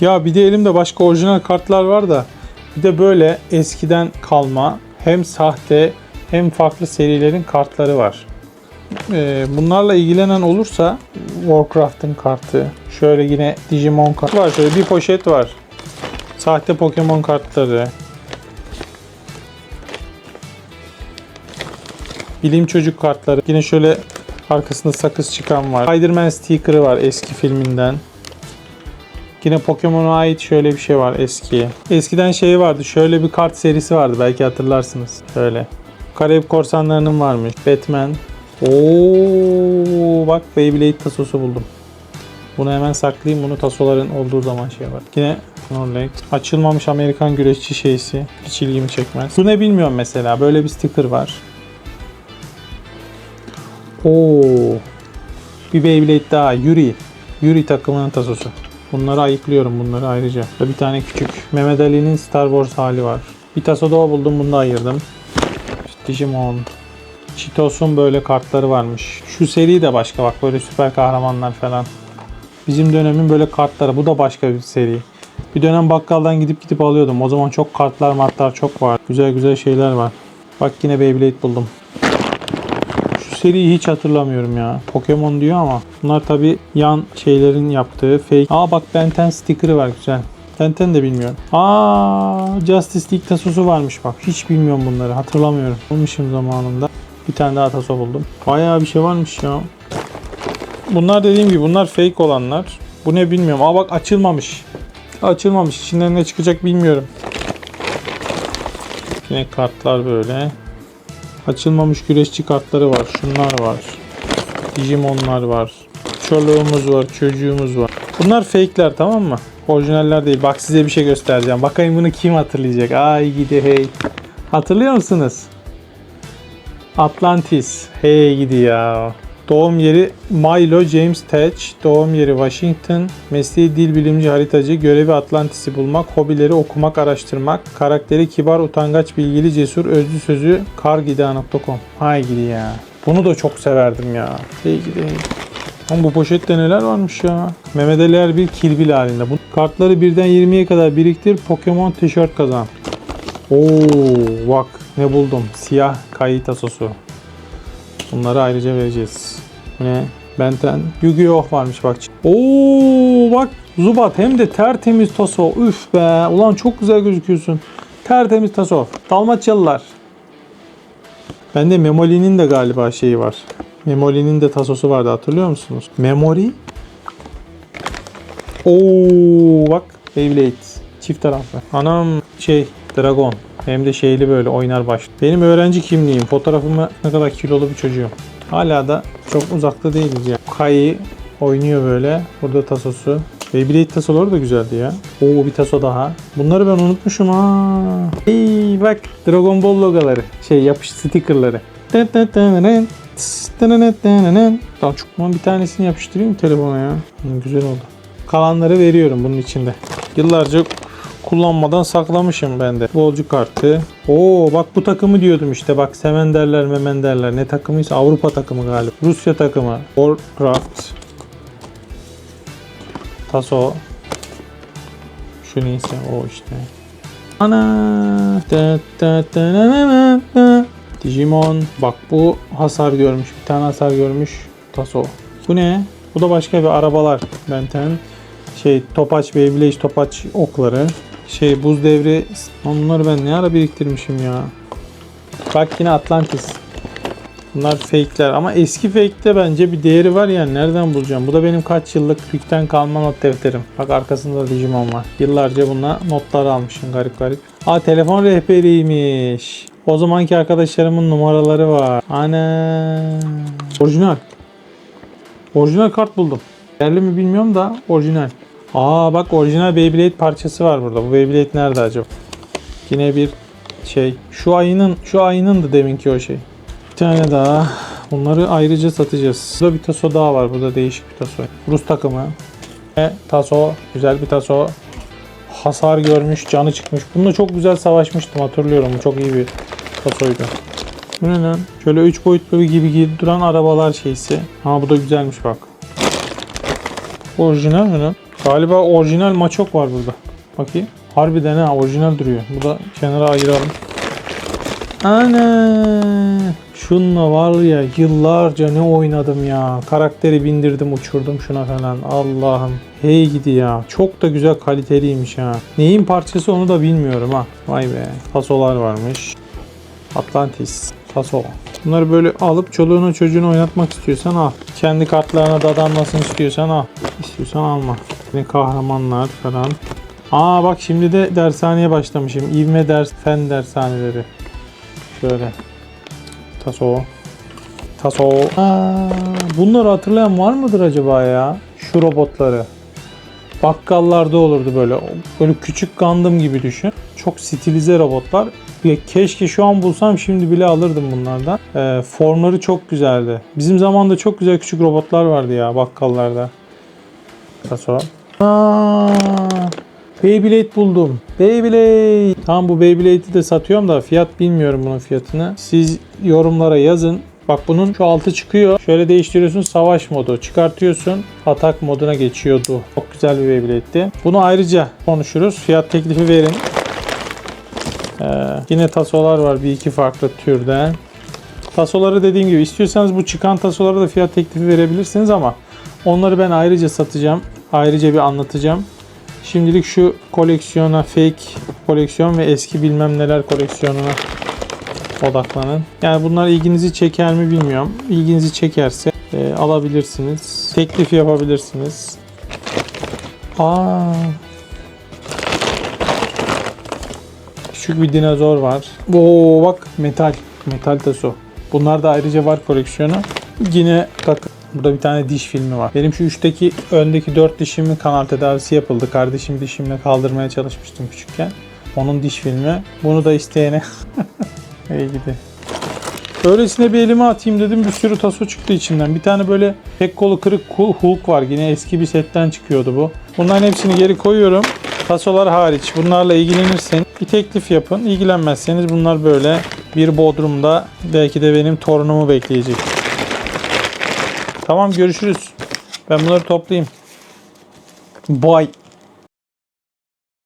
Ya bir de elimde başka orijinal kartlar var da bir de böyle eskiden kalma hem sahte hem farklı serilerin kartları var. Ee, bunlarla ilgilenen olursa Warcraft'ın kartı, şöyle yine Digimon kartı var. Şöyle bir poşet var. Sahte Pokemon kartları. Bilim çocuk kartları. Yine şöyle arkasında sakız çıkan var. Spider-Man sticker'ı var eski filminden. Yine Pokemon'a ait şöyle bir şey var eski. Eskiden şey vardı. Şöyle bir kart serisi vardı. Belki hatırlarsınız. Şöyle. Karayip Korsanları'nın varmış. Batman. Oo bak Beyblade tasosu buldum. Bunu hemen saklayayım. Bunu tasoların olduğu zaman şey var. Yine Snorlax. Açılmamış Amerikan güreşçi şeysi. Hiç ilgimi çekmez. Bu ne bilmiyorum mesela. Böyle bir sticker var. Oo. Bir Beyblade daha. Yuri. Yuri takımının tasosu. Bunları ayıklıyorum bunları ayrıca. Bir tane küçük. Mehmet Ali'nin Star Wars hali var. Bir taso daha buldum bunu da ayırdım. İşte Digimon. Cheetos'un böyle kartları varmış. Şu seri de başka bak böyle süper kahramanlar falan. Bizim dönemin böyle kartları. Bu da başka bir seri. Bir dönem bakkaldan gidip gidip alıyordum. O zaman çok kartlar martlar çok var. Güzel güzel şeyler var. Bak yine Beyblade buldum. Seriyi hiç hatırlamıyorum ya. Pokemon diyor ama bunlar tabi yan şeylerin yaptığı fake. Aa bak Ben 10 sticker'ı var güzel. Ben 10 de bilmiyorum. Aa Justice League tasosu varmış bak. Hiç bilmiyorum bunları. Hatırlamıyorum. Bulmuşum zamanında. Bir tane daha taso buldum. Bayağı bir şey varmış ya. Bunlar dediğim gibi bunlar fake olanlar. Bu ne bilmiyorum. Aa bak açılmamış. Açılmamış. İçinden ne çıkacak bilmiyorum. Yine kartlar böyle. Açılmamış güreşçi kartları var. Şunlar var. Digimonlar var. Çoluğumuz var. Çocuğumuz var. Bunlar fake'ler tamam mı? Orijinaller değil. Bak size bir şey göstereceğim. Bakayım bunu kim hatırlayacak? Ay gidi hey. Hatırlıyor musunuz? Atlantis. Hey gidi ya. Doğum yeri Milo James Tetch. Doğum yeri Washington. Mesleği dil bilimci haritacı. Görevi Atlantis'i bulmak. Hobileri okumak, araştırmak. Karakteri kibar, utangaç, bilgili, cesur. Özlü sözü kargida.com. Hay gidi ya. Bunu da çok severdim ya. Gidi hey. Ama bu poşette neler varmış ya. Mehmet Ali Erbil kilbil halinde. Bu kartları birden 20'ye kadar biriktir. Pokemon tişört kazan. Oo bak ne buldum. Siyah kayı tasosu. Bunları ayrıca vereceğiz. Ne? Benten Yu-Gi-Oh varmış bak. Oo bak Zubat hem de tertemiz taso. Üf be. Ulan çok güzel gözüküyorsun. Tertemiz taso. Dalmaçyalılar. Bende Memoli'nin de galiba şeyi var. Memoli'nin de tasosu vardı hatırlıyor musunuz? Memory. Oo bak Beyblade. Çift taraflı. Anam şey Dragon. Hem de şeyli böyle oynar baş. Benim öğrenci kimliğim. Fotoğrafımı ne kadar kilolu bir çocuğum. Hala da çok uzakta değiliz ya. Kai oynuyor böyle. Burada tasosu. Beyblade tasoları da güzeldi ya. Oo bir taso daha. Bunları ben unutmuşum ha. Hey bak Dragon Ball logoları. Şey yapış stickerları. Tamam çok bir tanesini yapıştırayım telefona ya. Güzel oldu. Kalanları veriyorum bunun içinde. Yıllarca kullanmadan saklamışım ben de. Futbolcu kartı. Oo bak bu takımı diyordum işte. Bak Semenderler, Memenderler. Ne takımıysa Avrupa takımı galiba. Rusya takımı. Warcraft. Taso. Şu neyse o işte. Ana. Da. Digimon. Bak bu hasar görmüş. Bir tane hasar görmüş. Taso. Bu ne? Bu da başka bir arabalar. Benten. Şey Topaç Beyblade Topaç okları. Şey buz devri. Lan Bunları ben ne ara biriktirmişim ya. Bak yine Atlantis. Bunlar fake'ler ama eski fake'te bence bir değeri var yani nereden bulacağım? Bu da benim kaç yıllık Pük'ten kalma not defterim. Bak arkasında da Digimon var. Yıllarca bununla notlar almışım garip garip. Aa telefon rehberiymiş. O zamanki arkadaşlarımın numaraları var. Ana. Orijinal. Orijinal kart buldum. Değerli mi bilmiyorum da orijinal. Aa bak orijinal Beyblade parçası var burada. Bu Beyblade nerede acaba? Yine bir şey. Şu ayının şu ayının da deminki o şey. Bir tane daha. Bunları ayrıca satacağız. Burada bir taso daha var. Burada değişik bir taso. Rus takımı. Ve taso. Güzel bir taso. Hasar görmüş, canı çıkmış. Bununla çok güzel savaşmıştım hatırlıyorum. Bu çok iyi bir tasoydu. Bu ne lan? Şöyle 3 boyutlu gibi duran arabalar şeysi. Ha bu da güzelmiş bak. Orijinal mi lan? Galiba orijinal maçok var burada. Bakayım. Harbiden ha orijinal duruyor. Bu da kenara ayıralım. Ana! Şunla var ya yıllarca ne oynadım ya. Karakteri bindirdim uçurdum şuna falan. Allah'ım. Hey gidi ya. Çok da güzel kaliteliymiş ha. Neyin parçası onu da bilmiyorum ha. Vay be. Tasolar varmış. Atlantis. Taso. Bunları böyle alıp çoluğuna çocuğunu oynatmak istiyorsan al. Kendi kartlarına dadanmasını istiyorsan al. İstiyorsan alma. Ne kahramanlar falan. Aa bak şimdi de dershaneye başlamışım. İvme ders, fen dershaneleri. Şöyle. Taso. Taso. Aa, bunları hatırlayan var mıdır acaba ya? Şu robotları. Bakkallarda olurdu böyle. Böyle küçük Gundam gibi düşün. Çok stilize robotlar. Ya keşke şu an bulsam şimdi bile alırdım bunlardan. Ee, formları çok güzeldi. Bizim zamanda çok güzel küçük robotlar vardı ya bakkallarda. Taso. Aa, Beyblade buldum. Beyblade. Tamam bu Beyblade'i de satıyorum da fiyat bilmiyorum bunun fiyatını. Siz yorumlara yazın. Bak bunun şu altı çıkıyor. Şöyle değiştiriyorsun savaş modu. Çıkartıyorsun atak moduna geçiyordu. Çok güzel bir Beyblade'ti. Bunu ayrıca konuşuruz. Fiyat teklifi verin. Ee, yine tasolar var bir iki farklı türden. Tasoları dediğim gibi istiyorsanız bu çıkan tasolara da fiyat teklifi verebilirsiniz ama onları ben ayrıca satacağım. Ayrıca bir anlatacağım. Şimdilik şu koleksiyona fake koleksiyon ve eski bilmem neler koleksiyonuna odaklanın. Yani bunlar ilginizi çeker mi bilmiyorum. İlginizi çekerse e, alabilirsiniz. Teklif yapabilirsiniz. Aa. Küçük bir dinozor var. Oo bak metal. Metal taso. Bunlar da ayrıca var koleksiyonu. Yine takı. Burada bir tane diş filmi var. Benim şu üçteki öndeki dört dişimin kanal tedavisi yapıldı. Kardeşim dişimle kaldırmaya çalışmıştım küçükken. Onun diş filmi. Bunu da isteyene. İyi gidi. Öylesine bir elime atayım dedim bir sürü taso çıktı içinden. Bir tane böyle tek kolu kırık Hul- Hulk var. Yine eski bir setten çıkıyordu bu. Bunların hepsini geri koyuyorum. Tasolar hariç. Bunlarla ilgilenirseniz bir teklif yapın. İlgilenmezseniz bunlar böyle bir bodrumda belki de benim torunumu bekleyecek. Tamam görüşürüz. Ben bunları toplayayım. Bye.